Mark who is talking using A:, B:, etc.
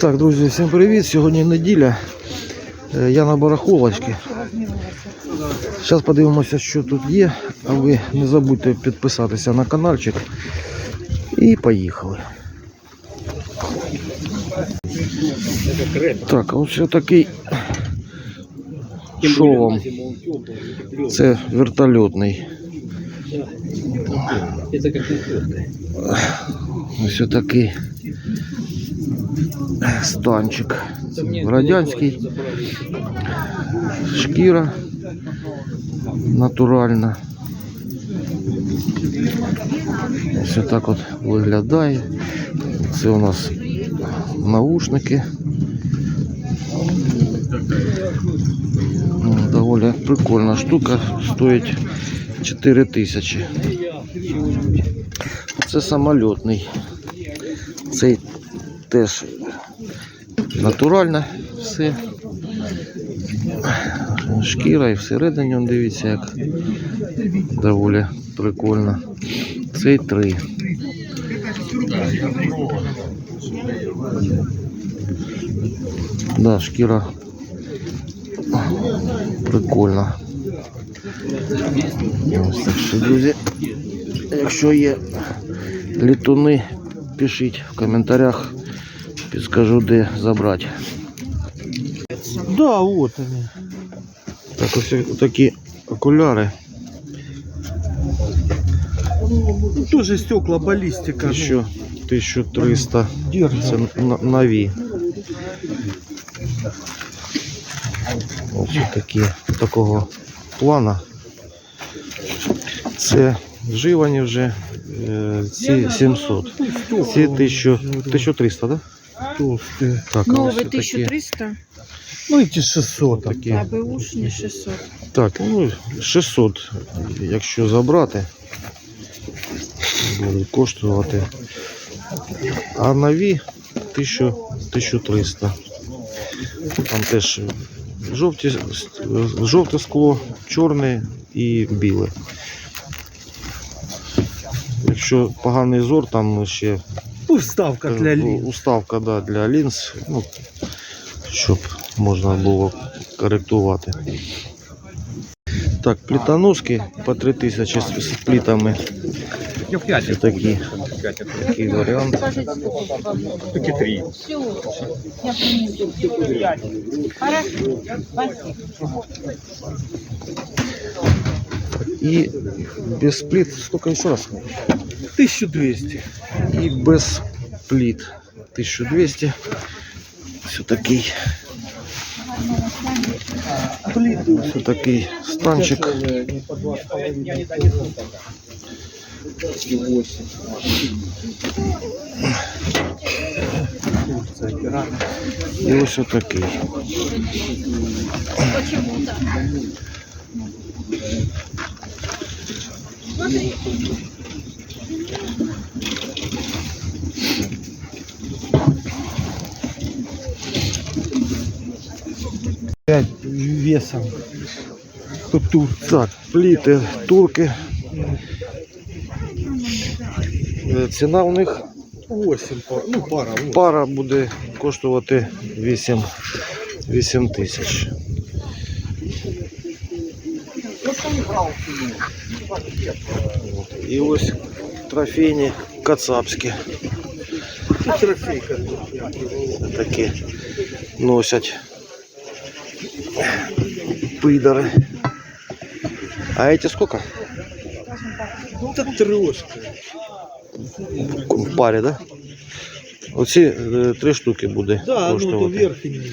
A: Так, друзі, всім привіт. Сьогодні неділя. Е, Я на барахолочці. Зараз подивимося, що тут є. А ви не забудьте підписатися на каналчик. І поїхали. Так, ось такий шолом. Це вертольотний.
B: Это как на
A: Ось такий станчик. Радянський. Шкіра натуральна. Ось так от виглядає. Це у нас наушники. Ну, Доволі прикольна штука, стоїть 4 тисячі. Це самольотний. Цей теж натуральне все. Шкіра і всередині, дивіться, як доволі прикольно. Цей три. Да, шкіра прикольна. Ось так що, друзі, якщо є літуни, пишіть в коментарях, підскажу, де забрати.
C: Да, вот они.
A: Так, ось такі окуляри.
C: Ну, Тоже стекла, баллистика.
A: 1000, 1300.
C: Держит.
A: Це на- нові. Ось такі такого плана. Це вживані вже е, ці 700. Ці 1000, 1300, так?
C: Толстые.
A: Так, а ось
D: Новый
A: такі,
D: 1300,
C: Ну, эти 600.
A: такі.
D: а бэушный 600.
A: Так, ну 600, якщо забрати, будуть коштувати. А нові 1000, 1300. Там теж жовті, жовте скло, чорне і біле. Якщо поганий зор, там ще
C: вставка для
A: Е,
C: лин.
A: Уставка да, для лінз, ну, щоб можна було коректувати. Так, плітоноски по 3000 з, з плітами. Це такі, такий варіант.
B: Таки три.
A: І без пліт, сколько ще раз?
C: 1200.
A: І без пліт 1200. Ось такий, ось такий станчик. І ось отакий.
C: Пять весом. Тут тур.
A: Так, пліти турки. Е, Ціна у них
C: 8 пар. Ну, пара.
A: Пара буде коштувати 8, 8 тисяч. І ось трофейні кацапські.
C: Тут трофейка.
A: Такі носять пидори. А эти сколько?
C: Это трешка.
A: В парі, да? Оці е, три штуки буде
C: Да, ну то
A: коштувати.
C: верх и низ.